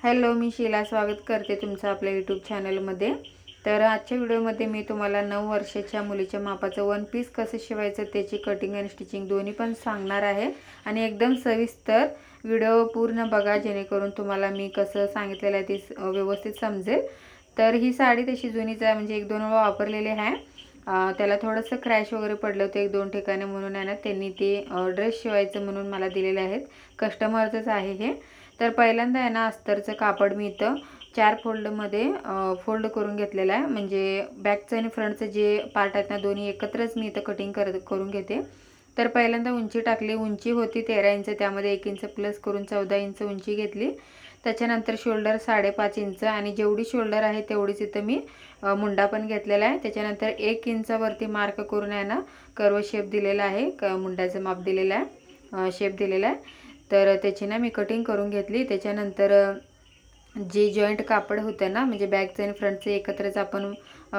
Hello मी शीला स्वागत करते तुमचं आपल्या यूट्यूब चॅनलमध्ये तर आजच्या व्हिडिओमध्ये मी तुम्हाला नऊ वर्षाच्या मुलीच्या मापाचं वन पीस कसं शिवायचं त्याची कटिंग आणि स्टिचिंग दोन्ही पण सांगणार आहे. आणि एकदम सविस्तर व्हिडिओ पूर्ण बघा जेणेकरून तुम्हाला मी कसं सांगितलेलं आहे ते व्यवस्थित समजेल. तर ही साडी तशी जुनीच आहे म्हणजे एक दोन वेळा वापरलेली आहे. त्याला थोडंसं क्रॅश वगैरे पडलं होतं एक दोन ठिकाणी म्हणून आहे ना त्यांनी ते ड्रेस शिवायचं म्हणून मला दिलेले आहेत. कस्टमरचंच आहे हे. तर पहिल्यांदा आहे ना अस्तरचं कापड मी इथं चार फोल्डमध्ये फोल्ड करून घेतलेलं आहे. म्हणजे बॅकचं आणि फ्रंटचं जे पार्ट आहेत ना दोन्ही एकत्रच मी इथं कटिंग कर करून घेते. तर पहिल्यांदा उंची टाकली. उंची होती तेरा इंच त्यामध्ये एक इंच प्लस करून चौदा इंच उंची घेतली. त्याच्यानंतर शोल्डर साडेपाच इंच आणि जेवढी शोल्डर आहे तेवढीच इथं मी मुंडा पण घेतलेला आहे. त्याच्यानंतर एक इंचावरती मार्क करून आहे ना कर्व शेप दिलेला आहे. क मुंड्याचं माप दिलेलं आहे. शेप दिलेला आहे. तर त्याची ना मी कटिंग करून घेतली. त्याच्यानंतर जे जॉईंट कापड होतं ना म्हणजे बॅकचं आणि फ्रंटचं एकत्रच आपण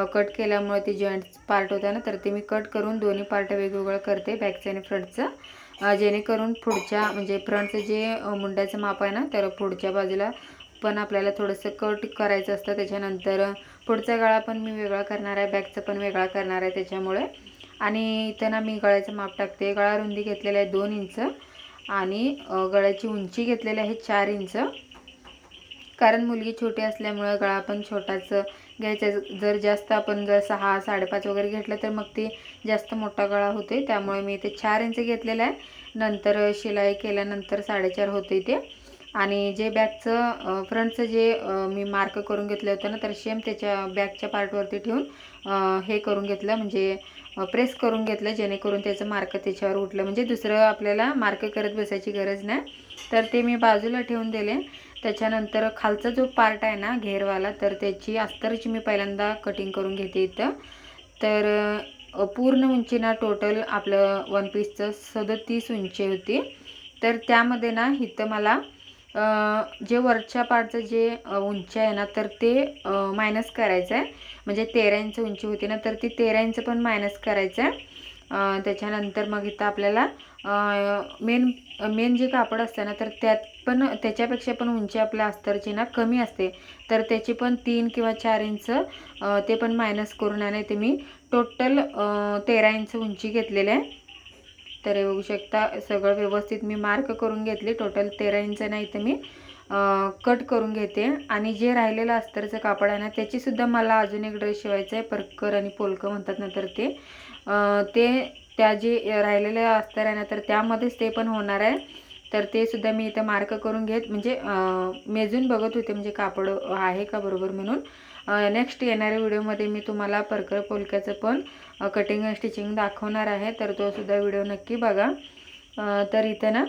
कट केल्यामुळे ते जॉईंट पार्ट होतं ना तर ते मी कट करून दोन्ही पार्ट वेगवेगळं करते बॅकचं आणि फ्रंटचं जेणेकरून पुढच्या म्हणजे फ्रंटचं जे मुंड्याचं माप आहे ना तर पुढच्या बाजूला पण आपल्याला थोडंसं कट करायचं असतं. त्याच्यानंतर पुढचा गळा पण मी वेगळा करणार आहे बॅकचं पण वेगळा करणार आहे त्याच्यामुळे. आणि इथं ना मी गळ्याचं माप टाकते. गळा रुंदी घेतलेला आहे दोन इंच. आणि गळ्याची उंची घेतलेली आहे चार इंच. कारण मुलगी छोटी असल्यामुळं गळा पण छोटाच घ्यायचा. जर जास्त आपण जर सहा साडेपाच वगैरे घेतलं तर मग ती जास्त मोठा गळा होते त्यामुळे मी इथे चार इंच घेतलेला आहे. नंतर शिलाई केल्यानंतर साडेचार होते ते. आणि जे बॅगचं फ्रंटचं जे मी मार्क करून घेतलं होतं ना तर सेम त्याच्या बॅगच्या पार्टवरती ठेवून हे करून घेतलं. म्हणजे प्रेस करून घेतलं जेणेकरून त्याचं मार्क त्याच्यावर उठलं. म्हणजे दुसरं आपल्याला मार्क करत बसायची गरज नाही. तर ते मी बाजूला ठेवून दिले. त्याच्यानंतर खालचा जो पार्ट आहे ना घेरवाला तर त्याची अस्तरची मी पहिल्यांदा कटिंग करून घेते इथं. तर पूर्ण उंची ना टोटल आपलं वन पीसचं सदतीस उंची होती. तर त्यामध्ये ना इथं मला जे वरच्या पार्टचं जे उंची आहे ना तर ते मायनस करायचं आहे म्हणजे तेरा इंच उंची होती ना तर ती तेरा इंच पण मायनस करायचं आहे त्याच्यानंतर मग इथं आपल्याला मेन मेन जे कापड असतं ना तर त्यात पण त्याच्यापेक्षा पण उंची आपल्या अस्तरची ना कमी असते. तर त्याची पण तीन किंवा चार इंच ते पण मायनस करून आणि ते मी. टोटल तेरा इंच उंची घेतलेली आहे. तर हे बघू शकता सगळं व्यवस्थित मी मार्क करून घेतले. टोटल तेरा इंच नाही तर मी कट करून घेते. आणि जे राहिलेलं अस्तरचं कापड आहे ना त्याचीसुद्धा मला अजून एक ड्रेस शिवायचा आहे. परकर आणि पोलकं म्हणतात ना तर ते. ते त्या जे राहिलेलं अस्तर आहे ना तर त्यामध्येच ते पण होणार आहे. तर ते सुद्धा मी इथं मार्क करून घेत म्हणजे मेजून बघत होते म्हणजे कापड आहे का बरोबर म्हणून. नेक्स्ट येणाऱ्या व्हिडिओमध्ये मी तुम्हाला परकर पोलक्याचं पण कटिंग आणि स्टिचिंग दाखवणार आहे तर तोसुद्धा व्हिडिओ नक्की बघा. तर इथं ना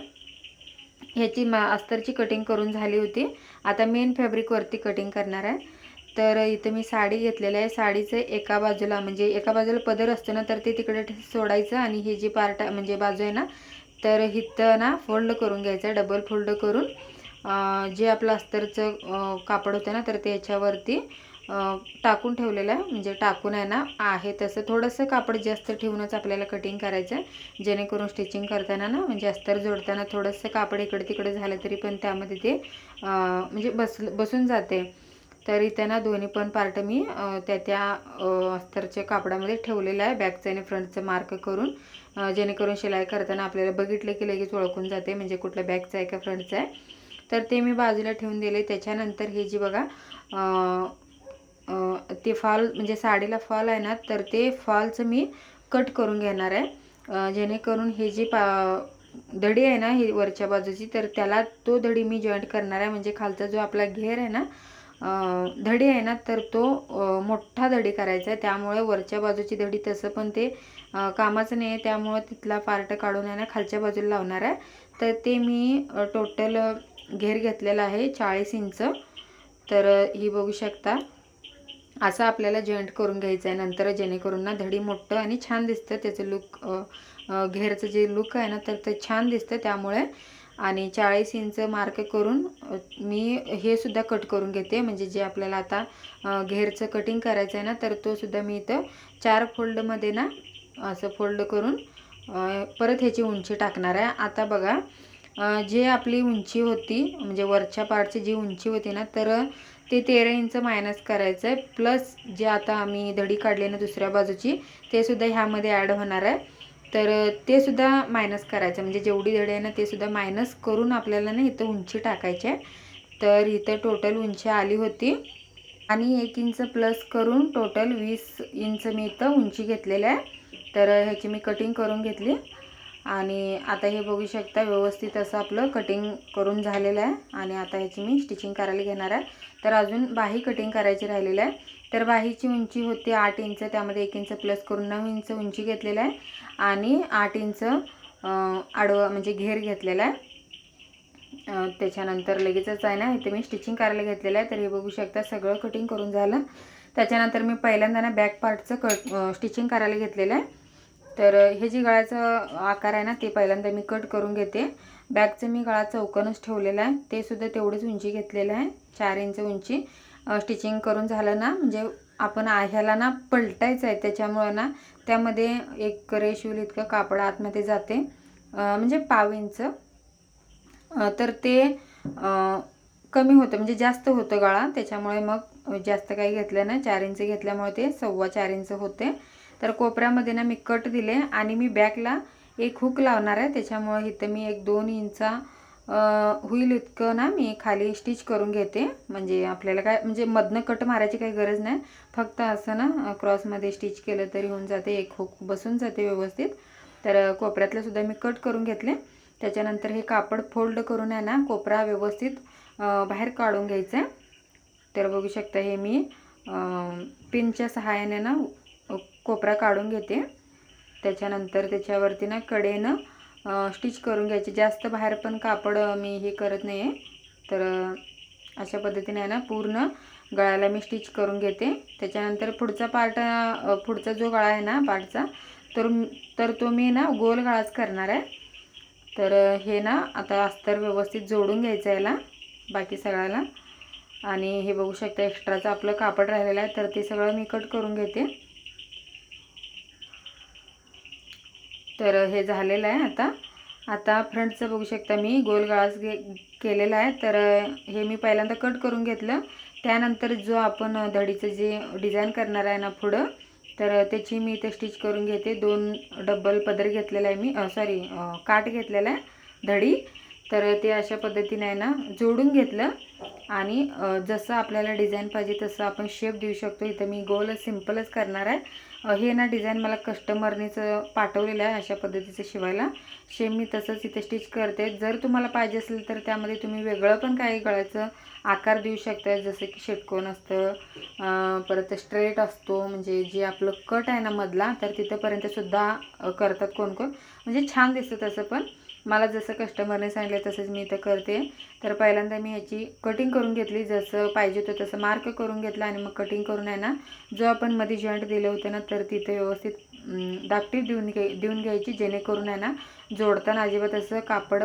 ह्याची मा अस्तरची कटिंग करून झाली होती. आता मेन फॅब्रिकवरती कटिंग करणार आहे. तर इथं मी साडी घेतलेलं आहे. साडीचं एका बाजूला म्हणजे एका बाजूला पदर असतो ना तर ते तिकडे सोडायचं आणि ही जी पार्ट म्हणजे बाजू आहे ना तर इथं ना फोल्ड करून घ्यायचं डबल फोल्ड करून जे आपलं अस्तरचं कापड होतं ना तर त्याच्यावरती टाकून ठेवलेलं आहे. म्हणजे टाकून आहे ना आहे तसं. थोडंसं कापड जास्त ठेवूनच आपल्याला कटिंग करायचं आहे. जेणेकरून स्टिचिंग करताना ना म्हणजे अस्तर जोडताना थोडंसं कापड इकडे तिकडे झालं तरी पण त्यामध्ये ते म्हणजे बस बसून जाते. तरी त्यांना दोन्ही पण पार्ट मी त्या त्या अस्तरच्या कापडामध्ये ठेवलेलं आहे. बॅकचं आणि फ्रंटचं मार्क करून जेणेकरून शिलाई करताना आपल्याला बघितलं की लगेच ओळखून जाते म्हणजे कुठलं बॅकचं आहे का फ्रंटचं आहे. तर ते मी बाजूला ठेवून दिले. त्याच्यानंतर हे जी बघा ते फॉल म्हणजे साडीला फॉल आहे ना तर ते फॉलचं मी कट करून घेणार आहे. जेणेकरून हे जी पा दडी आहे ना ही वरच्या बाजूची तर त्याला तो दडी मी जॉईंट करणार आहे. म्हणजे खालचा जो आपला घेर आहे ना धडी आहे ना तर तो मोठा धडी करायचा आहे. त्यामुळे वरच्या बाजूची धडी तसं पण ते कामाचं नाही आहे. त्यामुळं तिथला पार्ट काढून आहे ना खालच्या बाजूला लावणार आहे. तर ते मी टोटल घेर घेतलेला आहे चाळीस इंच. तर ही बघू शकता. असं आपल्याला जॉईंट करून घ्यायचं आहे. नंतर जेणेकरून ना धडी मोठं आणि छान दिसतं. त्याचं लुक घेरचं जे लुक आहे ना तर ते छान दिसतं त्यामुळे. आणि चाळीस इंच मार्क करून मी हे सुद्धा कट करून घेते. म्हणजे जे आपल्याला आता घेरचं कटिंग करायचं आहे ना तर तो सुद्धा मी इथं चार फोल्डमध्ये ना असं फोल्ड करून परत ह्याची उंची टाकणार आहे. आता बघा जे आपली उंची होती म्हणजे वरच्या पार्टची जी उंची होती ना तर ते तेरा इंच मायनस करायचं आहे प्लस जे आता आम्ही दडी काढली ना दुसऱ्या बाजूची ते सुद्धा ह्यामध्ये ॲड होणार आहे. तर ते सुद्धा मायनस करायचं म्हणजे जेवढी धडी आहे ना ते सुद्धा मायनस करून आपल्याला ना इथं उंची टाकायची आहे तर इथं टोटल उंची आली होती. आणि एक इंच प्लस करून टोटल वीस इंच मी इथं उंची घेतलेली आहे. तर ह्याची मी कटिंग करून घेतली. आणि आता हे बघू शकता व्यवस्थित असं आपलं कटिंग करून झालेलं आहे. आणि आता ह्याची मी स्टिचिंग करायला घेणार आहे. तर अजून बाही कटिंग करायची राहिलेलं आहे. तर बाहीची उंची होती आठ इंच त्यामध्ये एक इंच प्लस करून नऊ इंच उंची घेतलेलं आहे. आणि आठ इंच आडवं म्हणजे घेर घेतलेला आहे. त्याच्यानंतर लगेचच आहे ना इथे मी स्टिचिंग करायला घेतलेलं आहे. तर हे बघू शकता सगळं कटिंग करून झालं. त्याच्यानंतर मी पहिल्यांदा ना बॅक पार्टचं कट स्टिचिंग करायला घेतलेलं आहे. तर हे जे गळ्याचं आकार आहे ना ते पहिल्यांदा मी कट करून घेते. बॅगचं मी गळा चौकनच ठेवलेलं आहे. ते सुद्धा तेवढीच उंची घेतलेलं आहे. चार इंच उंची. स्टिचिंग करून झालं ना म्हणजे आपण आ- ह्याला ना पलटायचं आहे. त्याच्यामुळं ना त्यामध्ये एक रेशूल इतकं कापड आतमध्ये जाते. म्हणजे पाव इंच. तर ते कमी होतं. म्हणजे जास्त होतं गळा. त्याच्यामुळे मग जास्त काही घेतलं नाही. चार इंच घेतल्यामुळे ते सव्वा चार इंच होते. तर कोपऱ्यामध्ये ना मी कट दिले आणि मी बॅकला एक हुक लावणार आहे. त्याच्यामुळे इथं मी एक दोन इंचा होईल इतकं ना मी खाली स्टिच करून घेते. म्हणजे आपल्याला काय म्हणजे मधनं कट मारायची काही गरज नाही. फक्त असं ना क्रॉसमध्ये स्टिच केलं तरी होऊन जाते. एक हुक बसून जाते व्यवस्थित. तर कोपऱ्यातलं सुद्धा मी कट करून घेतले. त्याच्यानंतर हे कापड फोल्ड करून आहे ना कोपरा व्यवस्थित बाहेर काढून घ्यायचा आहे तर बघू शकता हे मी पिनच्या सहाय्याने ना कोपरा काढून घेते. त्याच्यानंतर त्याच्यावरती ना कडेनं स्टिच करून घ्यायचे. जास्त बाहेर पण कापड मी हे करत नाही आहे तर अशा पद्धतीने आहे ना पूर्ण गळ्याला मी स्टिच करून घेते. त्याच्यानंतर पुढचा पार्ट पुढचा जो गळा आहे ना पार्टचा तर तर तो मी ना गोल गळाच करणार आहे. तर हे ना आता अस्तर व्यवस्थित जोडून घ्यायचं आहे याला बाकी सगळ्याला. आणि हे बघू शकता एक्स्ट्राचं आपलं कापड राहिलेलं आहे तर ते सगळं मी कट करून घेते. तर हे झालेलं आहे आता. आता फ्रंटचं बघू शकता मी गोल गळाच घे केलेला आहे. तर हे मी पहिल्यांदा कट करून घेतलं. त्यानंतर जो आपण धडीचं जे डिझाईन करणार आहे ना पुढं तर त्याची मी इथे स्टिच करून घेते. दोन डब्बल पदर घेतलेला आहे मी सॉरी काट घेतलेला आहे धडी. तर ते अशा पद्धतीने आहे ना जोडून घेतलं. आणि जसं आपल्याला डिझाईन पाहिजे तसं आपण शेप देऊ शकतो. इथं मी गोलच सिम्पलच करणार आहे. हे ना डिझाईन मला कस्टमरनीच पाठवलेलं आहे अशा पद्धतीचं शिवायला. शेम मी तसंच इथे स्टिच करते. जर तुम्हाला पाहिजे असेल तर त्यामध्ये तुम्ही वेगळं पण काही गळ्याचं आकार देऊ शकता जसं की षटकोन असतं परत स्ट्रेट असतो म्हणजे जे आपलं कट आहे ना मधला तर तिथंपर्यंतसुद्धा करतात कोण कोण म्हणजे छान दिसतं तसं पण. मला जसं कस्टमरने सांगितलं तसंच मी इथं करते. तर पहिल्यांदा मी ह्याची कटिंग करून घेतली. जसं पाहिजे होतं तसं मार्क करून घेतलं आणि मग कटिंग करून आहे ना जो आपण मध्ये जॉईंट दिलं होतं ना तर तिथे व्यवस्थित अं, देऊन घे देऊन घ्यायची जेणेकरून आहे ना जोडताना अजिबात असं कापड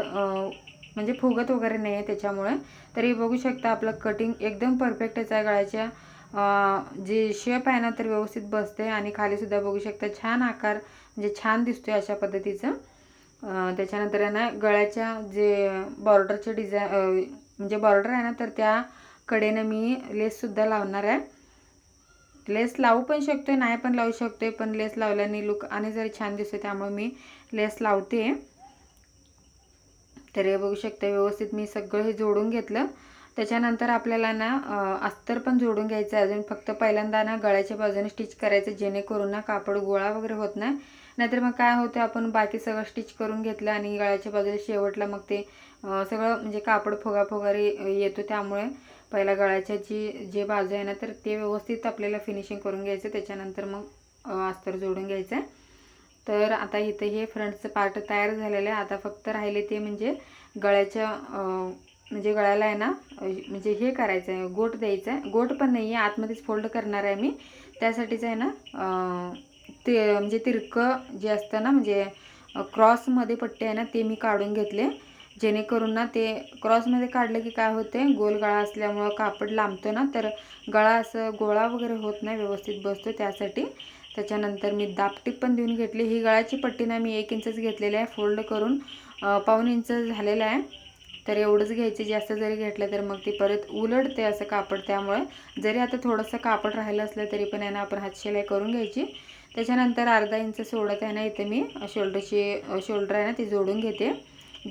म्हणजे फुगत वगैरे नाही आहे त्याच्यामुळे. तरी बघू शकता आपलं कटिंग एकदम परफेक्टच आहे. गळ्याच्या जे शेप आहे ना तर व्यवस्थित बसते आणि खालीसुद्धा बघू शकता छान आकार म्हणजे छान दिसतोय अशा पद्धतीचं. त्याच्यानंतर आहे ना गळ्याच्या जे बॉर्डरचे डिझाईन म्हणजे बॉर्डर आहे ना तर त्या कडेनं मी लेससुद्धा लावणार आहे. लेस लावू पण शकतोय नाही पण लावू शकतो पण लेस लावल्याने लुक आणि जरी छान दिसतो त्यामुळे मी लेस लावते. तर हे बघू शकते व्यवस्थित मी सगळं हे जोडून घेतलं. त्याच्यानंतर आपल्याला ना अस्तर पण जोडून घ्यायचं आहे. अजून फक्त पहिल्यांदा ना गळ्याच्या बाजूने स्टिच करायचं जेणेकरून ना कापड गोळा वगैरे होत नाही. नाहीतर मग काय होतं आपण बाकी सगळं स्टिच करून घेतलं आणि गळ्याच्या बाजूला शेवटला मग ते सगळं म्हणजे कापड फुगा फुगारी येतो त्यामुळे पहिला गळ्याच्या जी जे बाजू आहे ना तर ते व्यवस्थित आपल्याला फिनिशिंग करून घ्यायचं. त्याच्यानंतर मग अस्तर जोडून घ्यायचं. आहे तर आता इथं हे फ्रंटचं पार्ट तयार झालेलं आहे. आता फक्त राहिले ते म्हणजे गळ्याच्या म्हणजे गळ्याला आहे ना म्हणजे हे करायचं आहे. गोट द्यायचं आहे. गोट पण नाही आहे आतमध्येच फोल्ड करणार आहे मी. त्यासाठीच आहे ना ते म्हणजे तिरकं जे असतं ना म्हणजे क्रॉसमध्ये पट्टे आहे ना ते मी काढून घेतले. जेणेकरून ना ते क्रॉसमध्ये काढलं की काय होते गोल गळा असल्यामुळं कापड लांबतो ना तर गळा असं गोळा वगैरे होत नाही व्यवस्थित बसतो त्यासाठी. त्याच्यानंतर मी दापटीप पण देऊन घेतली. ही गळाची पट्टी ना मी एक इंचच घेतलेली आहे. फोल्ड करून पाऊन पाऊण इंच झालेलं आहे. तर एवढंच घ्यायचे. जास्त जरी घेतलं तर मग ती परत उलटते असं कापड त्यामुळे. जरी आता थोडंसं कापड राहिलं असलं तरी पण आहे ना आपण हातशिलाई करून घ्यायची. त्याच्यानंतर अर्धा इंच सोडत आहे ना इथे मी. शोल्डरची शोल्डर आहे ना ती जोडून घेते.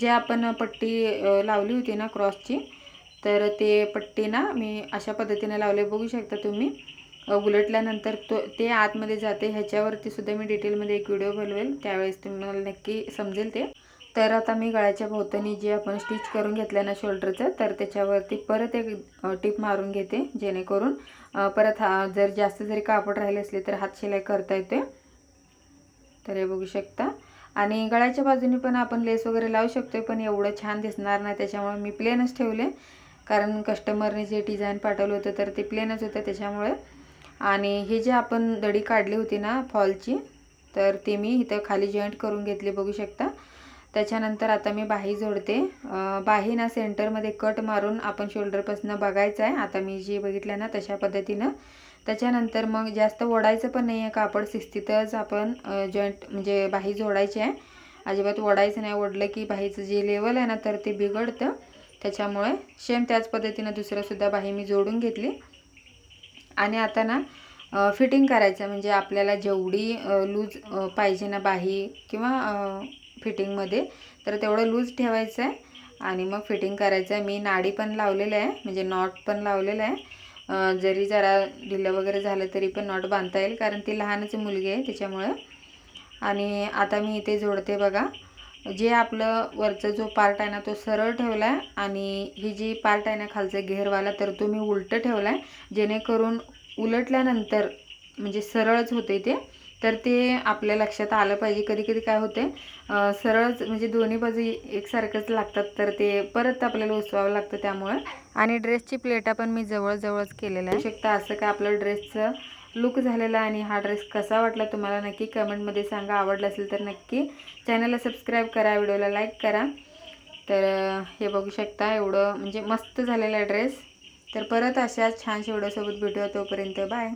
जे आपण पट्टी लावली होती ना क्रॉसची तर ते पट्टी ना मी अशा पद्धतीने लावले. बघू शकता तुम्ही. उलटल्यानंतर तो ते आतमध्ये जाते. ह्याच्यावरती सुद्धा मी डिटेलमध्ये एक व्हिडिओ बनवेल. त्यावेळेस तुम्हाला नक्की समजेल ते. तर आता मी गळ्याच्या भोवतानी जे आपण स्टिच करून घेतलं ना शोल्डरचं तर त्याच्यावरती परत एक टिप मारून घेते जेणेकरून परत हा जर जास्त जरी कापड राहिले असले तर हात शिलाई करता येते तर हे बघू शकता. आणि गळ्याच्या बाजूने पण आपण लेस वगैरे लावू शकतो पण एवढं छान दिसणार नाही त्याच्यामुळे मी प्लेनच ठेवले. कारण कस्टमरने जे डिझाईन पाठवलं होतं तर ते प्लेनच होतं त्याच्यामुळे. आणि हे जे आपण दडी काढली होती ना फॉलची तर ते मी इथं खाली जॉईंट करून घेतली बघू शकता. त्याच्यानंतर आता मी बाही जोडते. बाही ना सेंटरमध्ये कट मारून आपण शोल्डरपासून बघायचं आहे. आता मी जे बघितलं ना तशा पद्धतीनं. त्याच्यानंतर मग जास्त ओढायचं पण नाही आहे कापड. शिस्तीतच आपण जॉईंट म्हणजे बाही जोडायची आहे. अजिबात ओढायचं नाही. ओढलं की बाहीचं जे लेवल आहे ना तर ते बिघडतं. त्याच्यामुळे सेम त्याच पद्धतीनं दुसरंसुद्धा बाही मी जोडून घेतली. आणि आता ना फिटिंग करायचं. म्हणजे आपल्याला जेवढी लूज पाहिजे ना बाही किंवा फिटिंगमध्ये. तर तेवढं लूज ठेवायचं आहे आणि मग फिटिंग करायचं आहे मी नाडी पण लावलेलं आहे म्हणजे नॉट पण लावलेलं आहे. जरी जरा ढिलं वगैरे झालं तरी पण नॉट बांधता येईल कारण ती लहानच मुलगी आहे त्याच्यामुळं. आणि आता मी इथे जोडते बघा. जे आपलं वरचा जो पार्ट आहे ना तो सरळ ठेवला आहे आणि ही जी पार्ट आहे ना खालचं घेरवाला तर तो मी उलटं ठेवला आहे जेणेकरून उलटल्यानंतर म्हणजे सरळच होते ते. तर ते आपल्या लक्षात आलं पाहिजे. कधी कधी काय होते सरळच म्हणजे दोन्ही बाजू एकसारखंच लागतात. तर ते परत आपल्याला उसवावं लागतं त्यामुळं. आणि ड्रेसची प्लेटा पण मी जवळजवळच केलेलं आहे शकता असं काय आपलं ड्रेसचं लुक झालेला आणि हा ड्रेस कसा वाटला तुम्हाला नक्की कमेंटमध्ये सांगा. आवडला असेल तर नक्की चॅनलला सबस्क्राईब करा व्हिडिओला लाईक करा. तर हे बघू शकता एवढं म्हणजे मस्त झालेला ड्रेस. तर परत अशा छानशा व्हिडिओसोबत भेटूया तोपर्यंत. बाय.